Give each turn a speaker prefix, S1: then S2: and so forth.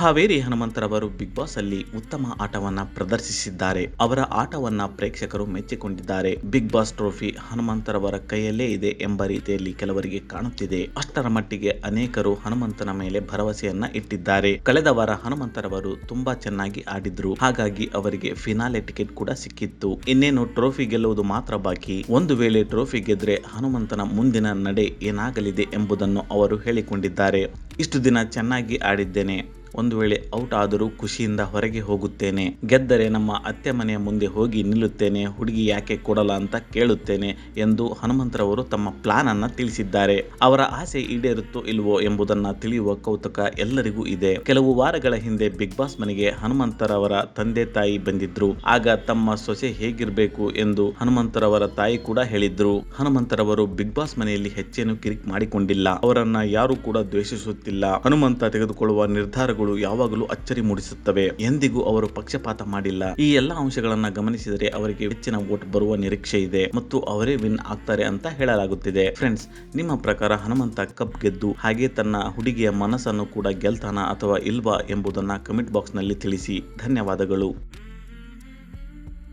S1: Haveri ಹನುಮಂತರವರು big boss ಅಲ್ಲಿ ಉತ್ತಮ ಆಟವನ್ನ ಪ್ರದರ್ಶಿಸಿದ್ದಾರೆ. ಅವರ ಆಟವನ್ನ ಪ್ರೇಕ್ಷಕರು ಮೆಚ್ಚಿಕೊಂಡಿದ್ದಾರೆ. ಬಿಗ್ ಬಾಸ್ ಟ್ರೋಫಿ ಹನುಮಂತರವರ ಕೈಯಲ್ಲೇ ಇದೆ ಎಂಬ ರೀತಿಯಲ್ಲಿ ಕೆಲವರಿಗೆ ಕಾಣುತ್ತಿದೆ. ಅಷ್ಟರ ಮಟ್ಟಿಗೆ ಅನೇಕರು ಹನುಮಂತನ ಮೇಲೆ ಭರವಸೆಯನ್ನ ಇಟ್ಟಿದ್ದಾರೆ. ಕಳೆದ ವಾರ ಹನುಮಂತರವರು ತುಂಬಾ ಚೆನ್ನಾಗಿ ಆಡಿದ್ರು. ಹಾಗಾಗಿ ಅವರಿಗೆ ಫಿನಾಲೆ ಟಿಕೆಟ್ ಕೂಡ ಸಿಕ್ಕಿತ್ತು. ಇನ್ನೇನು ಟ್ರೋಫಿ ಗೆಲ್ಲುವುದು ಮಾತ್ರ ಬಾಕಿ. ಒಂದು ವೇಳೆ ಟ್ರೋಫಿ ಗೆದ್ರೆ ಹನುಮಂತನ ಮುಂದಿನ ನಡೆ ಏನಾಗಲಿದೆ ಎಂಬುದನ್ನು ಅವರು ಹೇಳಿಕೊಂಡಿದ್ದಾರೆ. ಇಷ್ಟು ದಿನ ಚೆನ್ನಾಗಿ ಆಡಿದ್ದೇನೆ. ಒಂದು ವೇಳೆ ಔಟ್ ಆದರೂ ಖುಷಿಯಿಂದ ಹೊರಗೆ ಹೋಗುತ್ತೇನೆ. ಗೆದ್ದರೆ ನಮ್ಮ ಅತ್ತೆ ಮನೆಯ ಮುಂದೆ ಹೋಗಿ ನಿಲ್ಲುತ್ತೇನೆ. ಹುಡುಗಿ ಯಾಕೆ ಕೊಡಲ್ಲ ಅಂತ ಕೇಳುತ್ತೇನೆ ಎಂದು ಹನುಮಂತರವರು ತಮ್ಮ ಪ್ಲಾನ್ ಅನ್ನ ತಿಳಿಸಿದ್ದಾರೆ. ಅವರ ಆಸೆ ಈಡೇರುತ್ತೋ ಇಲ್ವೋ ಎಂಬುದನ್ನ ತಿಳಿಯುವ ಕೌತುಕ ಎಲ್ಲರಿಗೂ ಇದೆ. ಕೆಲವು ವಾರಗಳ ಹಿಂದೆ ಬಿಗ್ ಬಾಸ್ ಮನೆಗೆ ಹನುಮಂತರವರ ತಂದೆ ತಾಯಿ ಬಂದಿದ್ರು. ಆಗ ತಮ್ಮ ಸೊಸೆ ಹೇಗಿರಬೇಕು ಎಂದು ಹನುಮಂತರವರ ತಾಯಿ ಕೂಡ ಹೇಳಿದ್ರು. ಹನುಮಂತರವರು ಬಿಗ್ ಬಾಸ್ ಮನೆಯಲ್ಲಿ ಹೆಚ್ಚೇನು ಕಿರಿಕ್ ಮಾಡಿಕೊಂಡಿಲ್ಲ. ಅವರನ್ನ ಯಾರು ಕೂಡ ದ್ವೇಷಿಸುತ್ತಿಲ್ಲ. ಹನುಮಂತ ತೆಗೆದುಕೊಳ್ಳುವ ನಿರ್ಧಾರಗಳು ಯಾವಾಗಲೂ ಅಚ್ಚರಿ ಮೂಡಿಸುತ್ತವೆ. ಎಂದಿಗೂ ಅವರು ಪಕ್ಷಪಾತ ಮಾಡಿಲ್ಲ. ಈ ಎಲ್ಲಾ ಅಂಶಗಳನ್ನ ಗಮನಿಸಿದರೆ ಅವರಿಗೆ ಹೆಚ್ಚಿನ ವೋಟ್ ಬರುವ ನಿರೀಕ್ಷೆ ಇದೆ ಮತ್ತು ಅವರೇ ವಿನ್ ಆಗ್ತಾರೆ ಅಂತ ಹೇಳಲಾಗುತ್ತಿದೆ. ಫ್ರೆಂಡ್ಸ್, ನಿಮ್ಮ ಪ್ರಕಾರ ಹನುಮಂತ ಕಪ್ ಗೆದ್ದು ಹಾಗೆ ತನ್ನ ಹುಡುಗಿಯ ಮನಸ್ಸನ್ನು ಕೂಡ ಗೆಲ್ತಾನ ಅಥವಾ ಇಲ್ವಾ ಎಂಬುದನ್ನ ಕಮೆಂಟ್ ಬಾಕ್ಸ್ನಲ್ಲಿ ತಿಳಿಸಿ. ಧನ್ಯವಾದಗಳು.